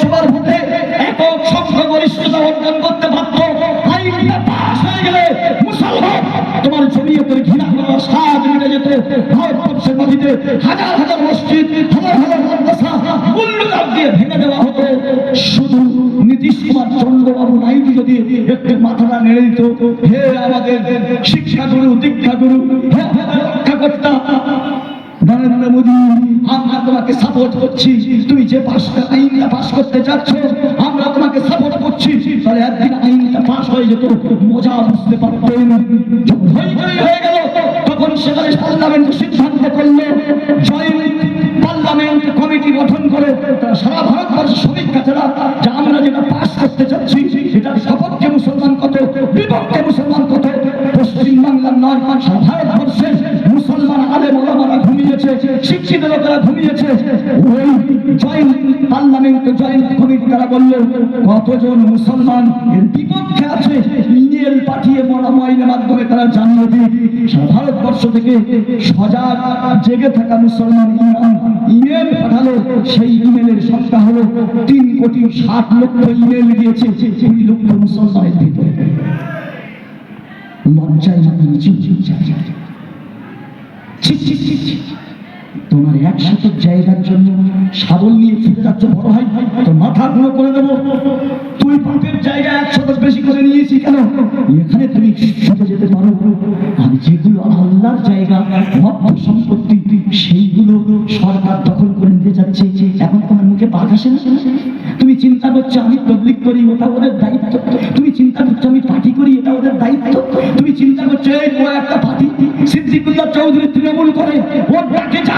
লোকসভার ভোটে তোমাকে সাপোর্ট করছি। তুমি যে আইনটা পাস করতে যাচ্ছ, আমরা তোমাকে সাপোর্ট করছি। তাহলে একদিন আইনটা পাস হয়ে যেত। মজা বুঝতে পারতেন। তখন সেখানে পার্লামেন্ট সিদ্ধান্ত করল জয়েন্ট পার্লামেন্ট কমিটি গঠন করে। তারা সারা ভারতবর্ষের সমীক্ষা ছাড়া যে আমরা যেটা করতে চাচ্ছি, সেটার সপক্ষে মুসলমান কত, বিপক্ষে মুসলমান কত পশ্চিম বাংলার নয়, সারা ভারতবর্ষে মুসলমান আলে মোলামারা ঘুমিয়েছে শিক্ষিত লোকেরা ঘুমিয়েছে ওই জয়েন্ট পার্লামেন্ট জয়েন্ট কমিটি তারা বলল, কতজন মুসলমান এর বিপক্ষে আছে? ইমেল পাঠিয়ে বড় মাধ্যমে তারা জানিয়ে দিই ভারতবর্ষ থেকে সজাগ, জেগে থাকা মুসলমান ইমান ইমেল পাঠালো। সেই ইমেলের সংখ্যা হলো তিন কোটি ষাট লক্ষ ইমেল গিয়েছে কুড়ি লক্ষ মুসলমানের ভিতরে। লজ্জায় মাথা নিচু ছি, ছি, ছি। তোমার জায়গার জন্য সাবল নিয়ে বড় তোর মাথা গুঁড়ো করে দেবো। তুই জায়গা বেশি করে নিয়েছি কেন? এখানে তুমি যেতে পারো। আর যেগুলো আল্লাহর জায়গা, ভক্ত সম্পত্তি, সেইগুলো সরকার দখল করে নিতে যাচ্ছে। এখন তোমার মুখে বাঘ আসে না? তুমি চিন্তা করছ আমি তবলিক করি, ওটা ওদের দায়িত্ব। তুমি চিন্তা করছ আমি পার্টি করি, এটা ওদের দায়িত্ব। তুমি চিন্তা করছ, এই একটা পার্টি, সিদ্দিকুল্লাহ চৌধুরী তৃণমূল করে, ওর ডাকে যাস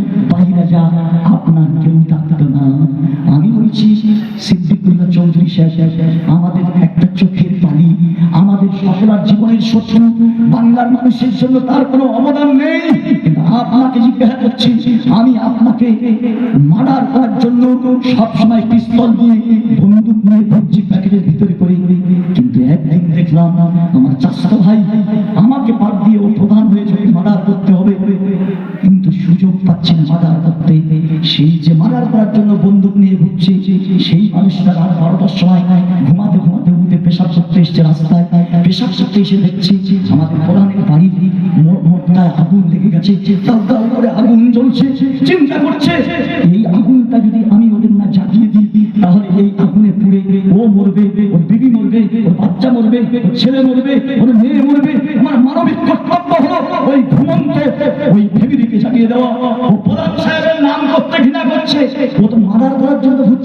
সাহেব আমাদের একটা চোখের পানি, আমাদের সকলার জীবনের শত্রু, বাংলার মানুষের জন্য তার কোনো অবদান নেই। আপনাকে জিজ্ঞাসা করছি, আমি আপনাকে মার্ডার করার জন্য সবসময় পিস্তল দিয়ে, বন্দুক নিয়ে ভর্জি প্যাকেটের ভিতরে করে। কিন্তু একদিন দেখলাম, আমার চাষা ভাই আমাকে বাদ দিয়ে ও প্রধান হয়েছে মার্ডার করতে হবে। কিন্তু সুযোগ পাচ্ছে না মার্ডার করতে। সেই যে মার্ডার করার জন্য বন্দুক নিয়ে রাত বারোটার সময় ঘুমাতে ঘুমাতে উঠে পেশাব করতে এসছে রাস্তায়। পেশাব করতে এসে দেখছি আমাদের প্রধানের বাড়ির মোটটায় আগুন লেগে গেছে। দাও দাও করে আগুন জ্বলছে, চিন্তা করছে। এই আগুনটা যদি আমি ওদের না জাগিয়ে দিই, তাহলে এই আগুনে পুড়ে ও মরবে, ওর বিবি মরবে, ওর বাচ্চা মরবে, ওর ছেলে মরবে, ওর মেয়ে মরবে, আমার মানবিক কর্তব্য হলো ওই ঘুমন্ত, ওই ফেবিরিকে জাগিয়ে দেওয়া।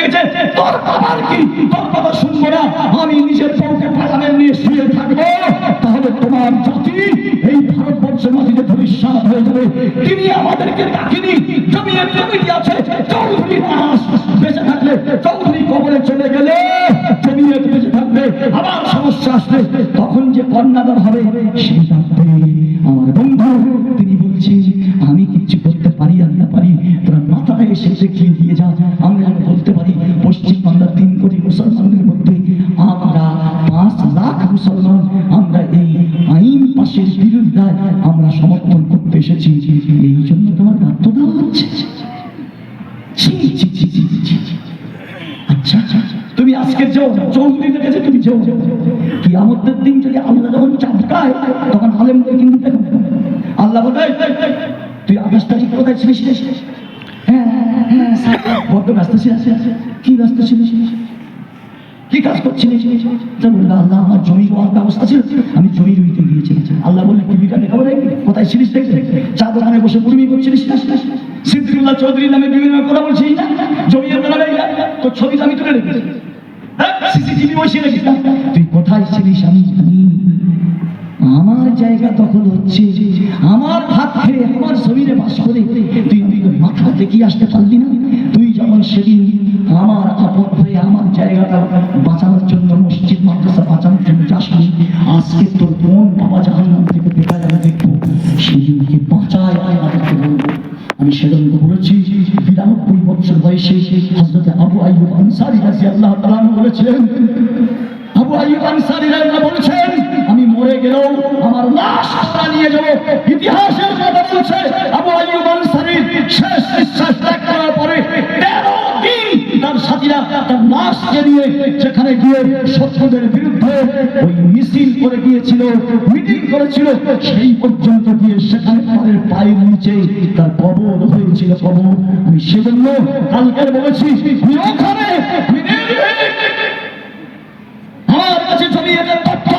গেছে, তোর বাবার কি? তোর শুনব না। আমি নিজের বউকে নিয়ে শুয়ে থাকব। তাহলে তোমার জাতি এই ভারতবর্ষের মাটিতে হয়ে যাবে। তিনি আমাদেরকে ডাকিনি। জমিয়ে আছে, চৌধুরী বেঁচে থাকলে চৌধুরী কবরে চলে গেলে জমিয়ে বেঁচে থাকবে, আবার সমস্যা আসলে। তখন যে কন্যাদান হবে সেই আমার বন্ধু, তিনি আমি কিচ্ছু করতে পারি আর না পারি, তোরা মাথায় এসে দেখিয়ে দিয়ে যা। আমরা যেন বলতে পারি পশ্চিমবাংলার তিন কোটি মুসলমানদের মধ্যে আমরা পাঁচ লাখ মুসলমান। আমরা এই আইন পাশের বিরুদ্ধে আমরা সমর্থন করতে এসেছি। এই জন্য তোমার বাধ্য দেওয়া হচ্ছে। আচ্ছা তুমি আজকে যাও চৌধুরীদের কাছে তুমি যাও কি আমাদের দিন যদি আল্লাহ যখন চাপকায় তখন আলেমদের কিন্তু দেখো আল্লাহ বলে "এই, এই, এই, তুই আকাশ তারিখ কোথায় ছিলিস? বড্ড ব্যস্ত ছিলিস কি ব্যস্ত ছিলিস কি কাজ করছিলি? বলল আল্লাহ আমার জমি রোয়ার ব্যবস্থা ছিল। আমি জমি রুইতে গিয়েছিলাম। আল্লাহ বললে টিভিটা দেখাবো কোথায় ছিলিস দেখতে? চা দোকানে বসে মুড়মি করছিলিস সিদ্দিকুল্লাহ চৌধুরীর নামে বিভিন্ন কথা বলছিস না? জমিয়ে নামে তোর ছবিটা আমি তুলে রেখেছি। সিসিটিভি বসিয়ে রেখেছি তুই কোথায় ছিলিস আমি জানি আমার জায়গা দখল হচ্ছে। আমার ভাত খেয়ে আমার শরীরে বাস করে তুই মাথা দেখিয়ে আসতে পারলি না? তুই যখন সেদিন আমার আপন হয়ে আমার জায়গাটা বাঁচানোর জন্য, মসজিদ, মাদ্রাসা বাঁচানোর জন্য যাসনি, আজকে তোর কোন বাবা জাহান্নাম থেকে দেখা যাবে, দেখব। সেদিনকে বাঁচায় আমাদেরকে বলব। আমি সেজন্য বলেছি, বিরানব্বই বছর বয়সে হজরতে আবু আইয়ুব আনসারি রাজি আল্লাহ তালাম বলেছিলেন আবু আইয়ুব আনসারী রাদিয়াল্লাহু বলছেন মরে গেলেও আমার লাশ আমরা নিয়ে যাব। ইতিহাসের কথা বলছে আবু আইয়ুব আনসারী। শেষ নিঃশ্বাস ত্যাগ করার পরে 13 দিন তার সাথীরা তার নিয়ে যেখানে গিয়ে শত্রুদের বিরুদ্ধে ওই মিছিল করে গিয়েছিল, মিটিং করেছিল। সেই পর্যন্ত গিয়ে সেখানে তাদের নিচে তার কবর হয়েছিল কবর। আমি সেজন্য কালকের বলেছি ওখানে আমার কাছে তথ্য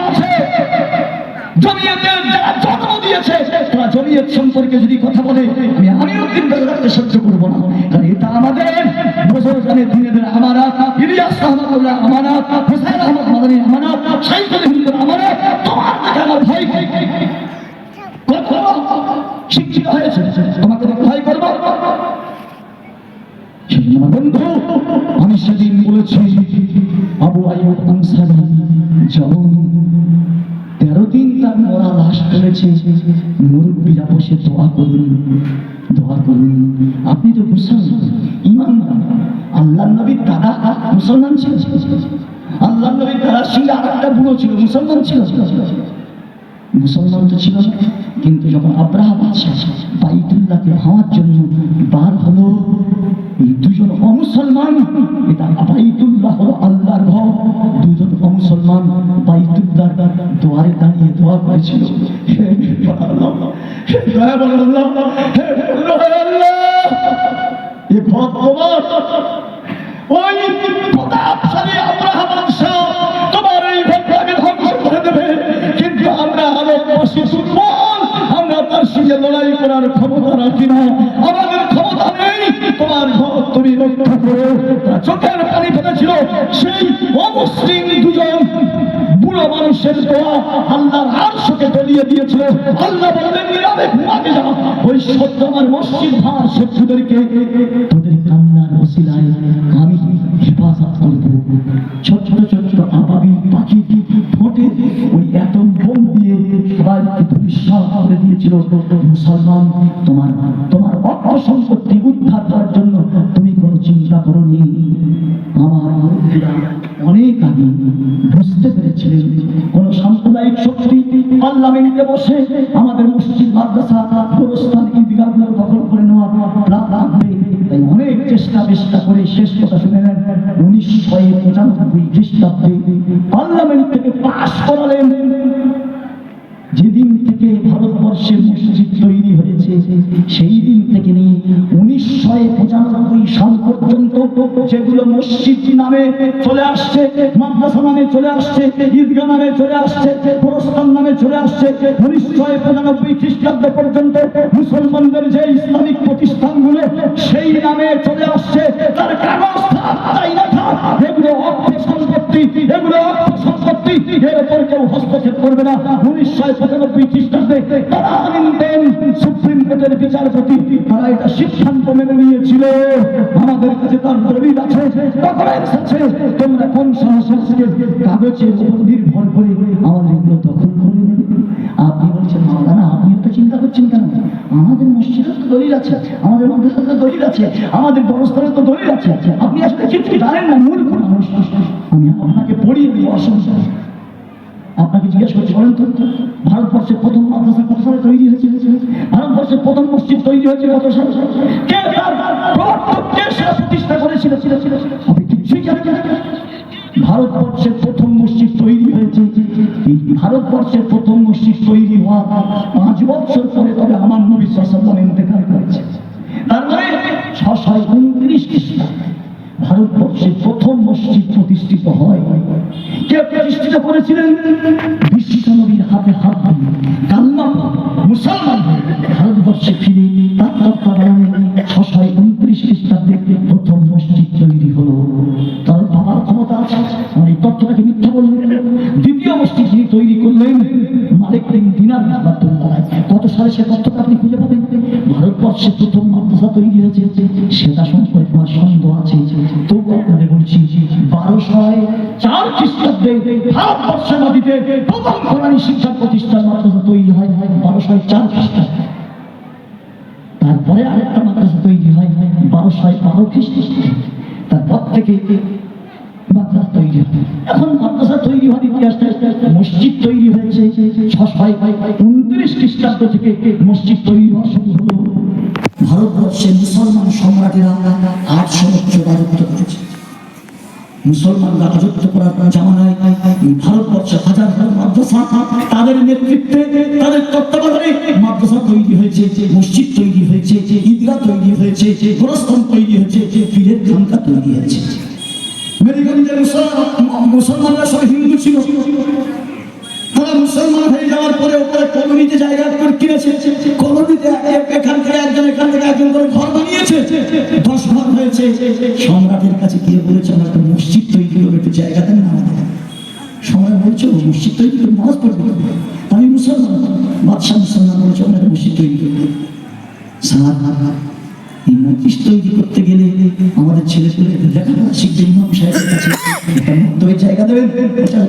দিয়েছে তারা জমিয়ত সম্পর্কে যদি কথা বলে, আমি আমিও দিন রাখতে সহ্য করব না। কারণ এটা আমাদের বজরগানের দিনেদের আমানত। ইলিয়াস রহমাতুল্লাহ আমানত, হুসাইন আহমদ মাদানী আমানত সাইফুল হিন্দুর আমানত, তোমার আমার ভয়? শিক্ষিত হয়েছে, তোমাকে ভয় করব। বন্ধু, আমি সেদিন বলেছি, আবু আইয়ুব আনসারি যখন তেরো দিন তার মরা লাশ করেছে মুরব্বীরা বসে দোয়া করুন দোয়া করুন। আপনি তো মুসলমান, ইমানদার। আল্লাহ নবীর দাদা মুসলমান ছিল। আল্লাহ নবীর দাদার সঙ্গে আর একটা বুড়ো ছিল, মুসলমান ছিল। মুসলমান তো ছিল কিন্তু যখন আব্রাহা বাদশাহ বাইতুল্লাহকে ভাঙার জন্য বার হলো দুজন অমুসলমান, এটা বাইতুল্লাহ হলো আল্লাহর ঘর। দুজন অমুসলমান বাইতুল্লাহ দুয়ারে দাঁড়িয়ে দোয়া করেছিল। আমরা তার সঙ্গে লড়াই করার ক্ষমতা রাখি না। আমাদের ক্ষমতা নেই। তোমার ঘর তুমি রক্ষা করো চোখের পানি ফেলেছিল। সেই অমুসলিম দুজন বুড়ো মানুষের দোয়া আল্লাহর আরশকে তলিয়ে দিয়েছিল। আল্লাহ বললেন, নীরবে ঘুমাতে যাও। ওই সত্য আমার মসজিদ ভাঙার শত্রুদেরকে তোদের কান্নার ওসিলায় আমি হেফাজত করব। ছোট ছোট আবাবিল পাখি ঠোঁটে ওই অ্যাটম বোম দিয়ে সবাইকে দুঃসাহ করে দিয়েছিল। মুসলমান, তোমার আমার অনেক আগে বুঝতে পেরেছিলেন, কোন সাম্প্রদায়িক শক্তি বসে আমাদের মসজিদ, মাদ্রাসা দখল করে নেওয়ার তাই অনেক চেষ্টা চেষ্টা করে শেষ কথা শুনে নেন, উনিশশো পঁচানব্বই খ্রিস্টাব্দে পার্লামেন্ট থেকে পাশ করালেন। যেদিন থেকে ভারতবর্ষের মসজিদ তৈরি হয়েছে। সেই দিন থেকে নিয়ে উনিশশো পঁচানব্বই সাল পর্যন্ত যেগুলো মসজিদ নামে চলে আসছে, মাদ্রাসা নামে চলে আসছে, ঈদগাহ নামে চলে আসছে প্রস্তান নামে চলে আসছে, উনিশশো পঁচানব্বই খ্রিস্টাব্দ পর্যন্ত মুসলমানদের যে ইসলামিক প্রতিষ্ঠানগুলো সেই নামে চলে আসছে। তার কাগজ এগুলো অর্থ সম্পত্তি, এগুলো অর্থ এর উপর কেউ হস্তক্ষেপ করবে না। উনিশশো পঁচানব্বই খ্রিস্টাব্দে তারা দেন সুপ্রিম কোর্টের বিচারপতি। তারা এটা সিদ্ধান্ত মেনে নিয়েছিল। আমাদের কাছে তার দলিল আছে। ডকুমেন্টস আছে। তোমরা কোন সাহসে কাগজের নির্ভর করে আমাদের দখল করে? আপনি বলছেন, মাওলানা, আপনি তো চিন্তা করছেন কেন? আমাদের মসজিদে তো দলিল আছে, আমাদের মাদ্রাসাতে তো দলিল আছে, আমাদের বড়স্থলে তো দলিল আছে। আপনি আসলে কিছু জানেন না, মূল আমি আপনাকে পড়িয়ে দিই অসংখ্য আপনাকে জিজ্ঞেস করছি, বলেন তো, ভারতবর্ষের প্রথম মাদ্রাসা কত সালে তৈরি হয়েছে? ভারতবর্ষের প্রথম মসজিদ তৈরি হয়েছে কত সালে? প্রতিষ্ঠা করেছিল ছিল ছিল ছিল আপনি কিছুই জানেন ভারতবর্ষের প্রথম মসজিদ তৈরি হয়েছে। ভারতবর্ষের প্রথম মসজিদ তৈরি হওয়া পাঁচ বছর পরে তবে আমার নবী সাল্লাম ইন্তেকাল করেছে তার মানে ছশো উনত্রিশ খ্রিস্টাব্দে ভারতবর্ষের প্রথম মসজিদ প্রতিষ্ঠিত হয়। কে প্রতিষ্ঠিত করেছিলেন বিশ্বনবীর হাতে হাত দিয়ে মুসলমান ভারতবর্ষে ফিরে তার তত্ত্বাবধানে ছশয় উনত্রিশ খ্রিস্টাব্দে প্রথম মসজিদ তৈরি হলো। তার বাবার ক্ষমতা আছে এই তত্ত্বটাকে মিথ্যা বললেন। দ্বিতীয় মসজিদ যিনি তৈরি করলেন, মালিক দিনার রহমাতুল্লাহ। কত সালে সে তত্ত্বটা আপনি খুঁজে পাবেন? ভারতবর্ষে প্রথম মাদ্রাসা তৈরি হয়েছে, সেটা সম্পর্কে আমার সন্দেহ আছে। তবু আপনাদের বলছি, বারোশয় ভারতবর্ষের মাটিতে প্রথম শিক্ষা প্রতিষ্ঠান মাদ্রাসা তৈরি হয় চার তারপরে আরেকটা মাদ্রাসা তৈরি হয় বারো তারপর থেকে এখন মাদ্রাসা তৈরি হওয়ার ইতিহাসটা মসজিদ তৈরি হয়েছে উনত্রিশ খ্রিস্টাব্দ থেকে মসজিদ তৈরি হওয়া শুরু হলো। ভারতবর্ষের মুসলমান সম্রাটেরা আটশো রাজত্ব করেছে। মুসলমানরা রাজত্ব করার জামানায় এই ভারতবর্ষে হাজার হাজার মাদ্রাসা, তাদের নেতৃত্বে তাদের তত্ত্বাবধানে মাদ্রাসা তৈরি হয়েছে, মসজিদ তৈরি হয়েছে, ঈদগাহ তৈরি হয়েছে, গোরস্থান তৈরি হয়েছে, পীরের খানকা তৈরি হয়েছে। মেরিগঞ্জের মুসলমান, মুসলমানরা সব হিন্দু ছিল। তারা মুসলমান হয়ে যাওয়ার পরে ওপরে কলোনিতে জায়গা করে কিনেছে। নামাজ পড়বে। আমি মুসলমান, বাদশাহ মুসলমান বলছে একটা মসজিদ তৈরি করবে মসজিদ তৈরি করতে গেলে আমাদের শিখবে ইমাম সাহেবের কাছে। মক্তবের জায়গা দেবেন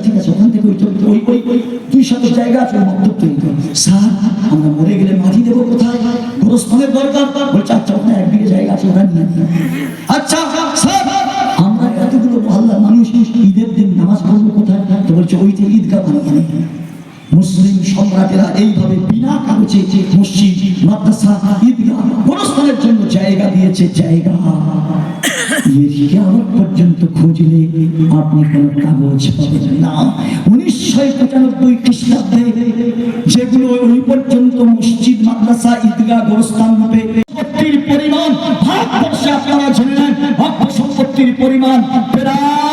ঠিক আছে, ওখান থেকে ওই ওই ওই ওই দুই শত জায়গা আছে মক্তব তৈরি করবে স্যার, আমরা মরে গেলে মাটি কোথায়? গোরস্থানের দরকার। বলছে আচ্ছা ওখানে এক বিঘে জায়গা আছে, ওখানে আচ্ছা স্যার বলছে ওই যে ঈদগাহ বানিয়ে নিন। মুসলিম সম্রাটেরা এইভাবে বিনা কাগজে মসজিদ, মাদ্রাসা, ঈদগাহ গোরস্থানের জন্য জায়গা দিয়েছে, জায়গা পর্যন্ত খুঁজলে আপনি কোনো কাগজ না উনিশশো পঁচানব্বই খ্রিস্টাব্দে যেগুলো ওই পর্যন্ত মসজিদ, মাদ্রাসা, ঈদগাহ, গোরস্থান রূপে সম্পত্তির পরিমাণ, ভারতবর্ষে আপনারা জেনে নেন সম্পত্তির পরিমাণ প্রায়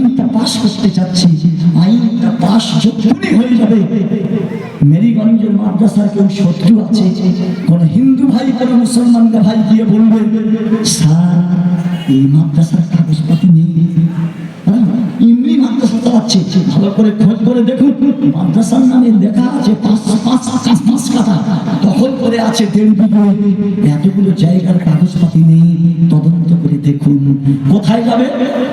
পাশ করতে চাচ্ছি আইনটা পাশ যখনই হয়ে যাবে। মেরিগঞ্জের মাদ্রাসার কেউ শত্রু আছে কোন হিন্দু ভাই কোন মুসলমান ভাই গিয়ে বলবে স্যার এই মাদ্রাসার হ্যাঁ, এমনি ভালো করে করে দেখুন। মাদ্রাসার নামে লেখা আছে পাঁচ পাঁচ কাটা। করে আছে এতগুলো জায়গার কাগজপাতি নেই তদন্ত দেখুন। কোথায় যাবে?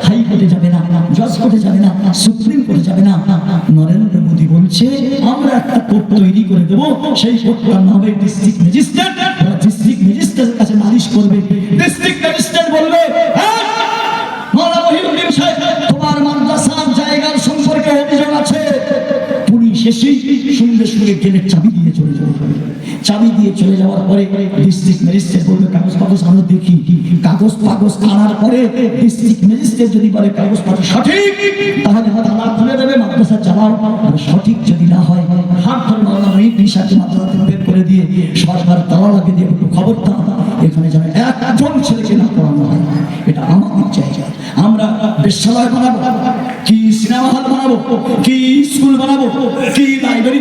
হাইকোর্টে যাবে না জজ কোর্টে যাবে না সুপ্রিম কোর্টে যাবে না। নরেন্দ্র মোদী বলছে আমরা একটা কোর্ট তৈরি করে দেবো। সেই কোর্টটার নাম হবে ডিস্ট্রিক্ট ম্যাজিস্ট্রেট। ডিস্ট্রিক্ট ম্যাজিস্ট্রেটের কাছে নালিশ করবে। ডিস্ট্রিক্ট ম্যাজিস্ট্রেট বলবে "হ্যাঁ, তোমার মাদ্রাসার জায়গার সম্পর্কে অভিযোগ আছে। পুলিশ এসে সঙ্গে সঙ্গে গেলের চাবি দিয়ে চলে যাবে। চাবি দিয়ে চলে যাওয়ার পরে ডিস্ট্রিক্ট ম্যাজিস্ট্রেট বলবে কাগজ পাগজ আমরা দেখি। কাগজ পাগজ আনার পরে ডিস্ট্রিক্ট ম্যাজিস্ট্রেট যদি বলে কাগজ পাগজ সঠিক, তাহলে তালা খুলে দেবে মাদ্রাসা যাওয়ার সঠিক যদি না হয়, হাত ধরে মাওলানা মহিউদ্দিন নিশাকে মাদ্রাসা বের করে দিয়ে সরকার তালা লাগিয়ে দিয়ে একটু দাও। এখানে যেন একজন ছেলেকে না পড়ানো হয়। এটা আমার চাই আমরা বিশ্বালয় বানাবো। কি কি স্কুল বানাবো? কি লাইব্রেরি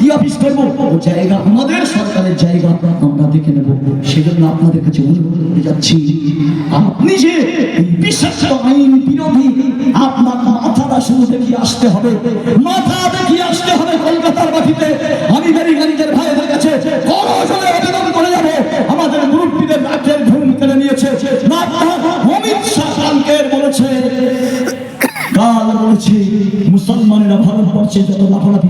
কি অফিস জায়গা আমাদের সরকারের জায়গা আমরা দেখে নেব। সেজন্য আপনাদের কাছে অনুরোধ করতে যাচ্ছি। আপনি যে বিশেষ আইন বিরোধী, আপনার মাথাটা শুরু দেখিয়ে আসতে হবে। মাথা দেখিয়ে আসতে হবে কলকাতার আমি ভারতবর্ষে যত লাফালাফি করুক আমি